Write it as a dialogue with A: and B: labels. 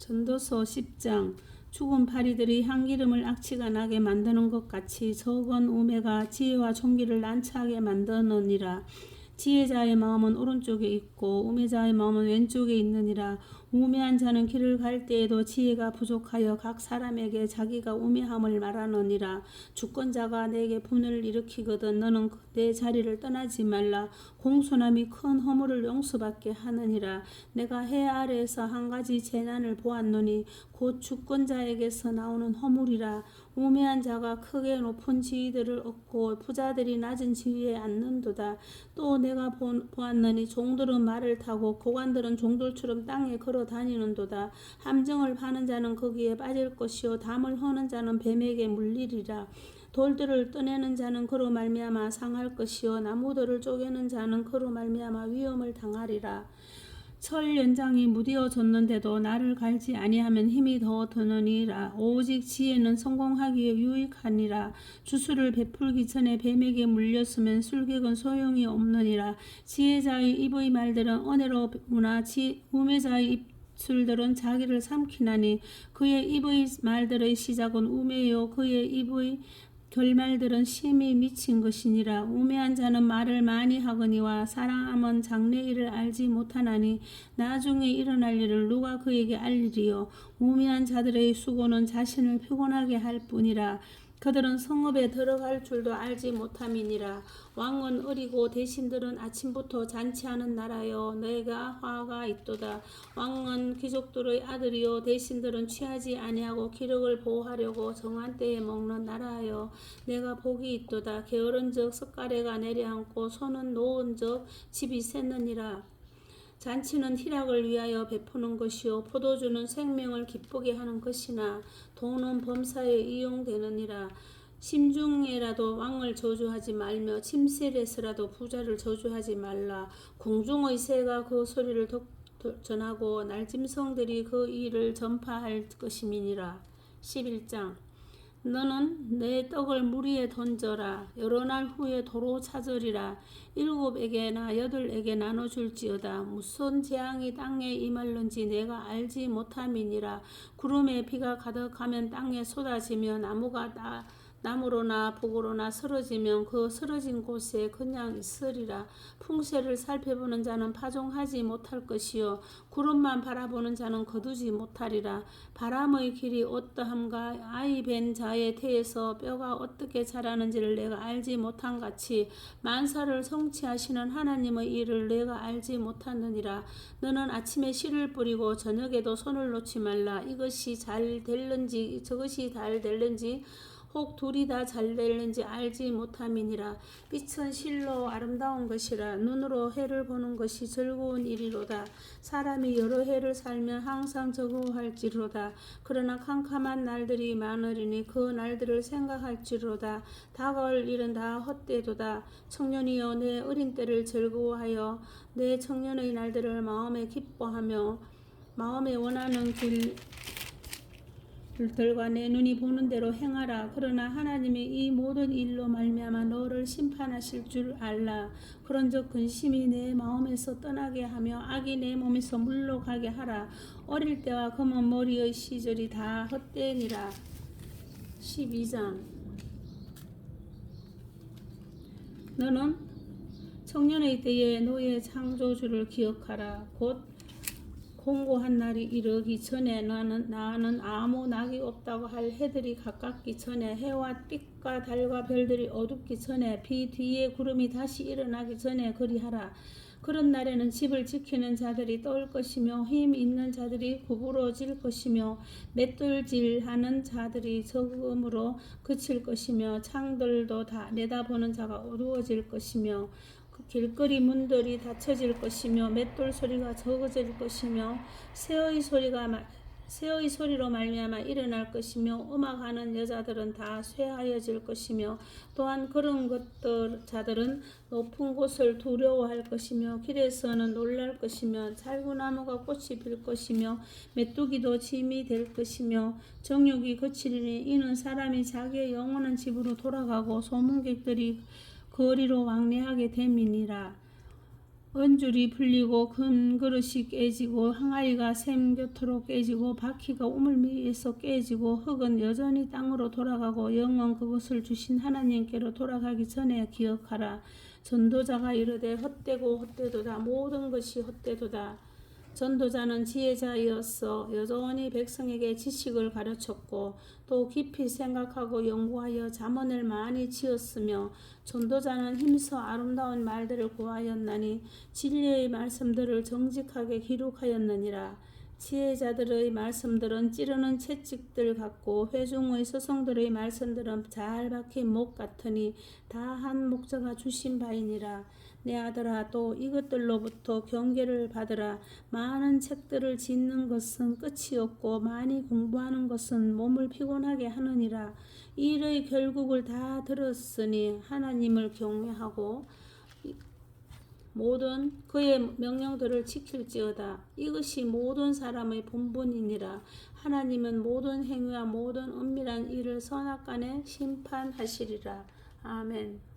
A: 전도서 10장 죽은 파리들이 향기름을 악취가 나게 만드는 것 같이 적은 우매가 지혜와 총기를 난처하게 만드느니라. 지혜자의 마음은 오른쪽에 있고 우매자의 마음은 왼쪽에 있느니라. 우매한 자는 길을 갈 때에도 지혜가 부족하여 각 사람에게 자기가 우매함을 말하느니라. 주권자가 내게 분을 일으키거든 너는 내 자리를 떠나지 말라. 공손함이 큰 허물을 용서받게 하느니라. 내가 해 아래에서 한 가지 재난을 보았노니 곧 주권자에게서 나오는 허물이라. 우매한 자가 크게 높은 지위들을 얻고 부자들이 낮은 지위에 앉는도다. 또 내가 보- 보았느니 종들은 말을 타고 고관들은 종들처럼 땅에 걸어 다니는도다. 함정을 파는 자는 거기에 빠질 것이요 담을 허는 자는 뱀에게 물리리라. 돌들을 떠내는 자는 그로 말미암아 상할 것이요 나무들을 쪼개는 자는 그로 말미암아 위험을 당하리라. 철 연장이 무디어졌는데도 나를 갈지 아니하면 힘이 더 드느니라. 오직 지혜는 성공하기에 유익하니라. 주술을 베풀기 전에 뱀에게 물렸으면 술객은 소용이 없느니라. 지혜자의 입의 말들은 은혜로우나 지- 우매자의 입 술들은 자기를 삼키나니 그의 입의 말들의 시작은 우매요 그의 입의 결말들은 심히 미친 것이니라 우매한 자는 말을 많이 하거니와 사랑함은 장래 일을 알지 못하나니 나중에 일어날 일을 누가 그에게 알리리요? 우매한 자들의 수고는 자신을 피곤하게 할 뿐이라 그들은 성읍에 들어갈 줄도 알지 못함이니라. 왕은 어리고 대신들은 아침부터 잔치하는 나라여 내가 화가 있도다. 왕은 귀족들의 아들이요 대신들은 취하지 아니하고 기력을 보호하려고 정한 때에 먹는 나라여 내가 복이 있도다. 게으른적 석가래가 내려앉고 손은 놓은적 집이 샜느니라 잔치는 희락을 위하여 베푸는 것이요 포도주는 생명을 기쁘게 하는 것이나 돈은 범사에 이용되느니라. 심중에라도 왕을 저주하지 말며 침실에서라도 부자를 저주하지 말라. 공중의 새가 그 소리를 덕- 덕- 전하고 날짐승들이 그 일을 전파할 것임이니라. 11장 너는 내 떡을 물 위에 던져라. 여러 날 후에 도로 찾으리라. 일곱에게나 여덟에게 나눠줄지어다. 무슨 재앙이 땅에 임할는지 내가 알지 못함이니라. 구름에 비가 가득하면 땅에 쏟아지며 나무가 나, 나무로나 북으로나 쓰러지면 그 쓰러진 곳에 그냥 있으리라. 풍세를 살펴보는 자는 파종하지 못할 것이요 구름만 바라보는 자는 거두지 못하리라. 바람의 길이 어떠함과 아이 벤 자의 태에서 뼈가 어떻게 자라는지를 내가 알지 못한 같이 만사를 성취하시는 하나님의 일을 내가 알지 못하느니라. 너는 아침에 씨를 뿌리고 저녁에도 손을 놓지 말라. 이것이 잘 될는지 저것이 잘 될는지 혹 둘이 다 잘 될는지 알지 못함이니라. 빛은 실로 아름다운 것이라 눈으로 해를 보는 것이 즐거운 일이로다. 사람이 여러 해를 살면 항상 즐거워할지로다. 그러나 캄캄한 날들이 많으리니 그 날들을 생각할지로다. 다가올 일은 다 헛되도다. 청년이여 내 어린 때를 즐거워하여 내 청년의 날들을 마음에 기뻐하며 마음에 원하는 길 들과 내 눈이 보는 대로 행하라. 그러나 하나님이 이 모든 일로 말미암아 너를 심판하실 줄 알라. 그런즉 근심이 내 마음에서 떠나게 하며 악이 내 몸에서 물러가게 하라. 어릴 때와 검은 머리의 시절이 다 헛되니라. 12장 너는 청년의 때에 너의 창조주를 기억하라. 곧 공고한 날이 이르기 전에 나는 나는 아무 낙이 없다고 할 해들이 가깝기 전에 해와 띠과 달과 별들이 어둡기 전에 비 뒤에 구름이 다시 일어나기 전에 그리하라. 그런 날에는 집을 지키는 자들이 떠올 것이며 힘 있는 자들이 구부러질 것이며 맷돌질하는 자들이 적음으로 그칠 것이며 창들도 다 내다보는 자가 어두워질 것이며 그 길거리 문들이 닫혀질 것이며 맷돌 소리가 적어질 것이며 새의 소리가 마- 새의 소리로 말미암아 일어날 것이며 음악하는 여자들은 다 쇠하여질 것이며 또한 그런 것들 자들은 높은 곳을 두려워할 것이며 길에서는 놀랄 것이며 살구나무가 꽃이 필 것이며 메뚜기도 짐이 될 것이며 정욕이 거치리니 이는 사람이 자기의 영원한 집으로 돌아가고 소문객들이 거리로 왕래하게 됨이니라. 은줄이 풀리고 큰 그릇이 깨지고 항아리가 샘 곁으로 깨지고 바퀴가 우물미에서 깨지고 흙은 여전히 땅으로 돌아가고 영원 그것을 주신 하나님께로 돌아가기 전에 기억하라. 전도자가 이르되 헛되고 헛되도다 모든 것이 헛되도다. 전도자는 지혜자이었어 여전히 백성에게 지식을 가르쳤고 또 깊이 생각하고 연구하여 잠언을 많이 지었으며 전도자는 힘써 아름다운 말들을 구하였나니 진리의 말씀들을 정직하게 기록하였느니라 지혜자들의 말씀들은 찌르는 채찍들 같고 회중의 서성들의 말씀들은 잘 박힌 목 같으니 다 한 목자가 주신 바이니라. 내 아들아 또 이것들로부터 경계를 받으라. 많은 책들을 짓는 것은 끝이 없고 많이 공부하는 것은 몸을 피곤하게 하느니라. 이 일의 결국을 다 들었으니 하나님을 경외하고 모든 그의 명령들을 지킬지어다. 이것이 모든 사람의 본분이니라. 하나님은 모든 행위와 모든 은밀한 일을 선악간에 심판하시리라. 아멘